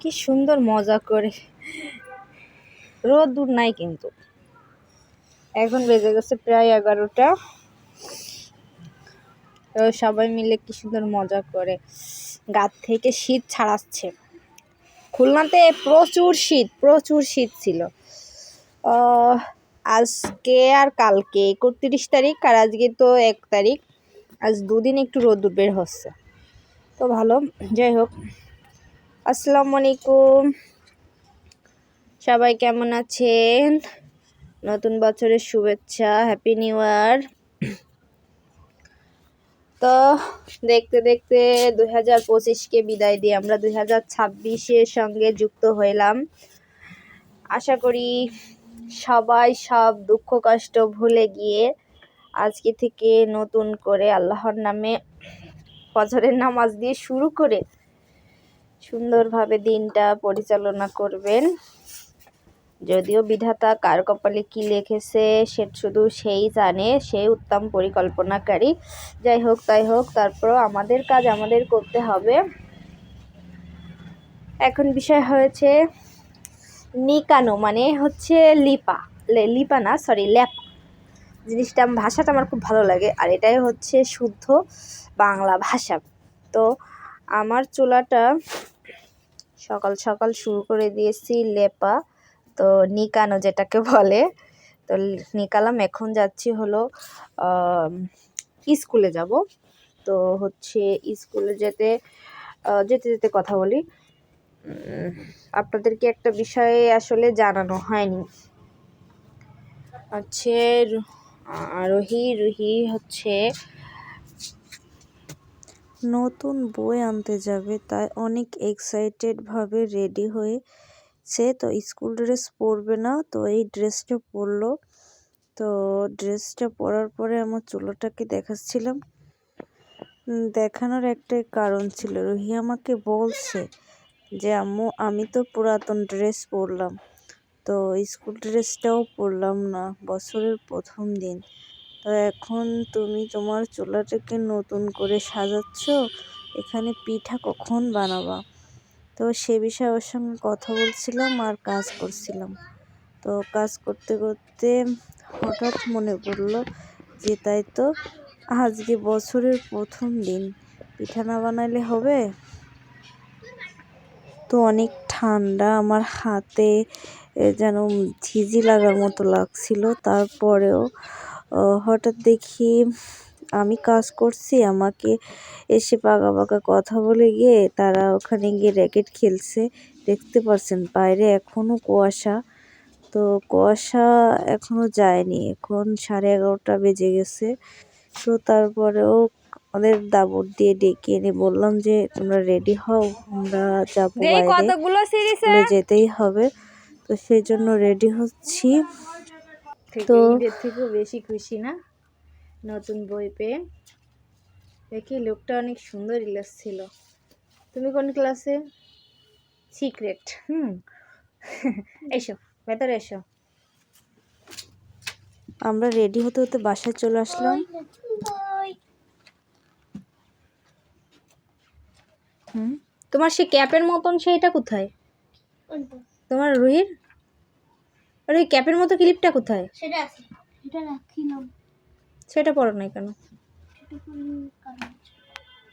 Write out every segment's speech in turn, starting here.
কি সুন্দর মজা করে। রোদ দূর নাই কিন্তু। এখন বেজে গেছে প্রায় এগারোটা। সবাই মিলে কি সুন্দর মজা করে। গাছ থেকে শীত ছাড়াচ্ছে। খুলনাতে প্রচুর শীত প্রচুর শীত ছিল। আজকে আর কালকে একত্রিশ তারিখ আর আজকে তো এক তারিখ। আজ দুদিন একটু রোদ বের হচ্ছে। তো ভালো, যাই হোক। আসসালামু আলাইকুম। সবাই কেমন আছেন? নতুন বছরের শুভেচ্ছা হ্যাপি নিউ ইয়ার তো দেখতে দেখতে দুই হাজার পঁচিশকে বিদায় দিয়ে আমরা দুই হাজার ছাব্বিশের সঙ্গে যুক্ত হইলাম। আশা করি সবাই সব দুঃখ, কষ্ট ভুলে গিয়ে আজকে থেকে নতুন করে আল্লাহর নামে ফজরের নামাজ দিয়ে শুরু করে সুন্দরভাবে দিনটা পরিচালনা করবেন। যদিও বিধাতা কার কপালে কি লিখেছে, সে শুধু সেই জানে সেই উত্তম পরিকল্পনাকারী। যাই হোক, তাই হোক, তারপরও আমাদের কাজ আমাদের করতে হবে। এখন বিষয় হয়েছে নিকানো মানে হচ্ছে লিপা লিপা না সরি ল্যাপ। জিনিসটা, ভাষাটা আমার খুব ভালো লাগে, আর এটাই হচ্ছে শুদ্ধ বাংলা ভাষা। তো আমার চুলাটা সকাল সকাল শুরু করে দিয়েছি লেপা, তো নিকানো যেটাকে বলে। তো নিকালাম, এখন যাচ্ছি হলো স্কুলে যাব। তো হচ্ছে স্কুলে যেতে যেতে যেতে কথা বলি। আপনাদেরকে একটা বিষয়ে আসলে জানানো হয়নি? হচ্ছে রুহি রুহি হচ্ছে নতুন বই আনতে যাবে, তাই অনেক এক্সাইটেড ভাবে রেডি হয়েছে। তো স্কুল ড্রেস পরবে না, তো এই ড্রেসটা পরলো। তো ড্রেসটা পরার পরে আমার চুলোটাকে দেখাচ্ছিলাম। দেখানোর একটাই কারণ ছিল, রুহি আমাকে বলছে যে, আম্মু, আমি তো পুরাতন ড্রেস পরলাম। তো স্কুল ড্রেসটাও পরলাম না, বছরের প্রথম দিন। তো এখন তুমি তোমার চুলাটাকে নতুন করে সাজাচ্ছ। এখানে পিঠা কখন বানাবা? তো সে বিষয়ে ওর সঙ্গে কথা বলছিলাম আর কাজ করছিলাম। তো কাজ করতে করতে হঠাৎ মনে পড়ল যে তাই তো আজকে বছরের প্রথম দিন। পিঠা না বানাইলে হবে? তো অনেক ঠান্ডা আমার হাতে যেন ঝিঝি লাগার মতো লাগছিল। তারপরেও হঠাৎ দেখি আমি কাজ করছি আমাকে এসে পাকা পাকা কথা বলে গিয়ে তারা ওখানে গিয়ে র্যাকেট খেলছে। দেখতে পারছেন বাইরে এখনও কুয়াশা। তো কুয়াশা এখনও যায়নি এখন সাড়ে এগারোটা বেজে গেছে। তো তারপরেও ওদের দাবর দিয়ে ডেকে এনে বললাম যে তোমরা রেডি হও আমরা যাব বাইরে। যেতেই হবে। তো সেই জন্য রেডি হচ্ছি। তো- ঈদের থেকেও বেশি খুশি না? নতুন বই পেয়ে। দেখি লোকটা অনেক সুন্দর ইলাস ছিল। তুমি কোন ক্লাসে সিক্রেট হুম। এসো ভেতরে এসো। আমরা রেডি হতে হতে বাসায় চলে আসলাম। হুম। তোমার সে ক্যাপের মতন সেইটা কোথায়? তোমার রুহির? আর ওই ক্যাপের মতো ক্লিপটা কোথায়? সেটা আছে। এটা রাখিলাম সেটা পরো নাই কেন?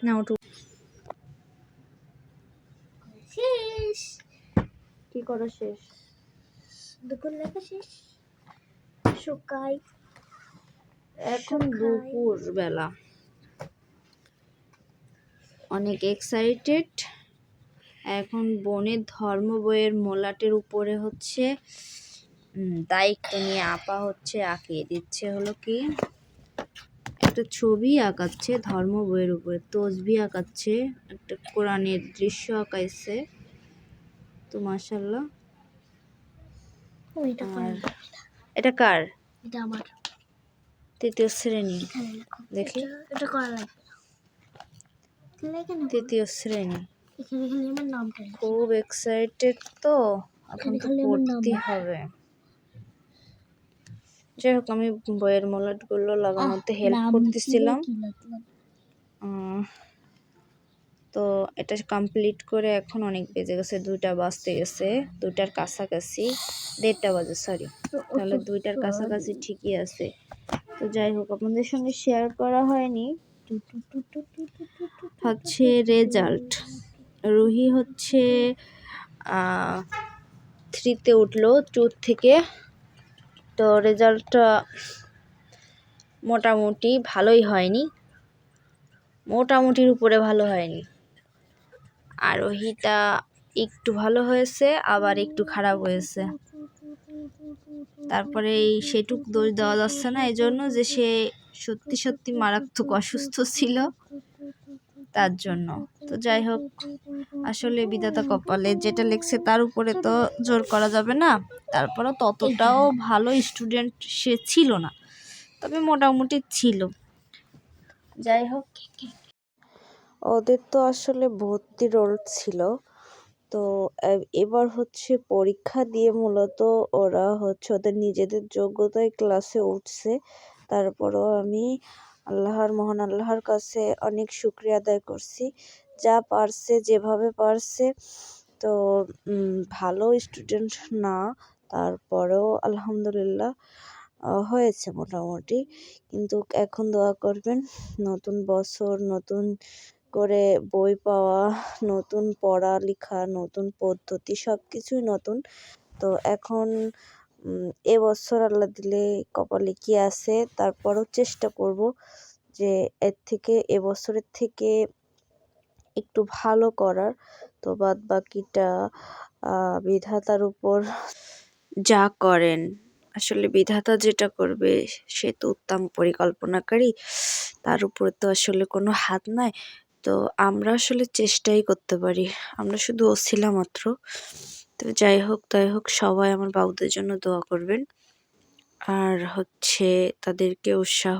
না ওটু শেষ। কি করো শেষ? দুপুর লেখা শেষ। শুকাই। এখন দুপুর বেলা অনেক এক্সাইটেড এখন বনের ধর্ম বইয়ের মোলাটের উপরে হচ্ছে দায়িত্ব নিয়ে আপা হচ্ছে আঁকিয়ে দিচ্ছে হলো কি? একটা ছবি আঁকাচ্ছে ধর্ম বইয়ের উপরে তসবি আঁকাচ্ছে একটা কোরআনের দৃশ্য আঁকাইছে। তো মাসাল্লাহ এটা কার? এটা আমার। তৃতীয় শ্রেণি। দেখি। এটা- এটা করা লাগবে। তৃতীয় শ্রেণি। খুব এক্সাইটেড তো। এখন তো পড়তে হবে। যাই হোক আমি বইয়ের মলাটগুলো লাগানোতে হেল্প করতেছিলাম। তো এটা কমপ্লিট করে এখন অনেক বেজে গেছে দুইটা বাজতে গেছে দুইটার কাছাকাছি দেড়টা বাজে সরি তাহলে দুইটার কাছাকাছি ঠিকই আছে। তো যাই হোক আপনাদের সঙ্গে শেয়ার করা হয়নি। হচ্ছে রেজাল্ট রুহি হচ্ছে থ্রিতে উঠল টু থেকে তো রেজাল্টটা মোটামুটি ভালোই হয়নি। মোটামুটির উপরে ভালো হয়নি। আরোহিতা একটু ভালো হয়েছে, আবার একটু খারাপ হয়েছে। তারপরে এই সেটুক দোষ দেওয়া যাচ্ছে না এই জন্য যে সে সত্যি সত্যি মারাত্মক অসুস্থ ছিল, তার জন্য। তো যাই হোক আসলে বিধাতা কপালে যেটা লিখছে তার উপরে তো জোর করা যাবে না। তারপরেও ততটাও ভালো স্টুডেন্ট সে ছিল না তবে মোটামুটি ছিল। যাই হোক। ওদের তো আসলে ভর্তি রোল ছিল। তো এবার হচ্ছে পরীক্ষা দিয়ে মূলত ওরা হচ্ছে ওদের নিজেদের যোগ্যতায় ক্লাসে উঠছে। তারপরও আমি আল্লাহর মহান আল্লাহর কাছে অনেক শুক্রিয়া আদায় করছি যা পারছে, যেভাবে পারছে। তো ভালো স্টুডেন্ট না, তারপরেও আলহামদুলিল্লাহ হয়েছে মোটামুটি। কিন্তু এখন দোয়া করবেন, নতুন বছর, নতুন করে বই পাওয়া, নতুন পড়ালেখা, নতুন পদ্ধতি সব কিছুই নতুন। তো এখন এবছর আল্লাহ দিলে কপালে কি আছে, তারপরও চেষ্টা করব যে এর থেকে এবছরের থেকে একটু ভালো করার। তো বাদ বাকিটা বিধাতার উপর যা করেন। আসলে বিধাতা যেটা করবে, সে তো উত্তম পরিকল্পনাকারী। তার উপরে তো আসলে কোনো হাত নাই। তো আমরা আসলে চেষ্টাই করতে পারি। আমরা শুধু ওসিলা মাত্র। তো যাই হোক, তাই হোক, সবাই আমার বাবুদের জন্য দোয়া করবেন। আর হচ্ছে তাদেরকে উৎসাহ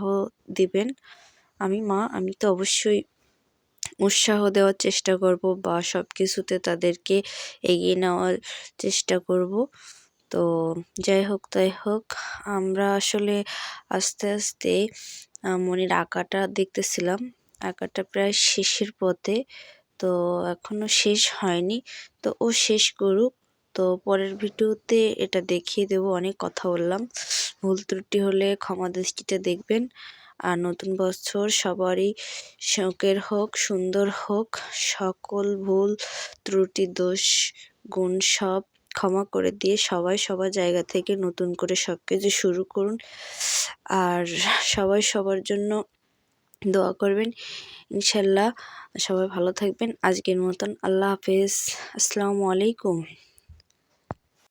দিবেন। আমি মা, আমি তো অবশ্যই উৎসাহ দেওয়ার চেষ্টা করব বা সব কিছুতে তাদেরকে এগিয়ে নেওয়ার চেষ্টা করব। তো যাই হোক, তাই হোক, আমরা আসলে আস্তে আস্তে মনির আঁকাটা দেখতেছিলাম। আঁকাটা প্রায় শেষের পথে, তো এখনও শেষ হয়নি। তো ও শেষ করুক, তো পরের ভিডিওতে এটা দেখিয়ে দেব, অনেক কথা বললাম। ভুল ত্রুটি হলে ক্ষমা দৃষ্টিতে দেখবেন। আর নতুন বছর সবারই শোকের হোক, সুন্দর হোক, সকল ভুল, ত্রুটি, দোষ, গুণ সব ক্ষমা করে দিয়ে সবাই সবার জায়গা থেকে নতুন করে সব কিছু শুরু করুন। আর সবাই সবার জন্য দোয়া করবেন। ইনশাল্লাহ সবাই ভালো থাকবেন। আজকের মতন আল্লাহ হাফেজ। আসসালামু আলাইকুম।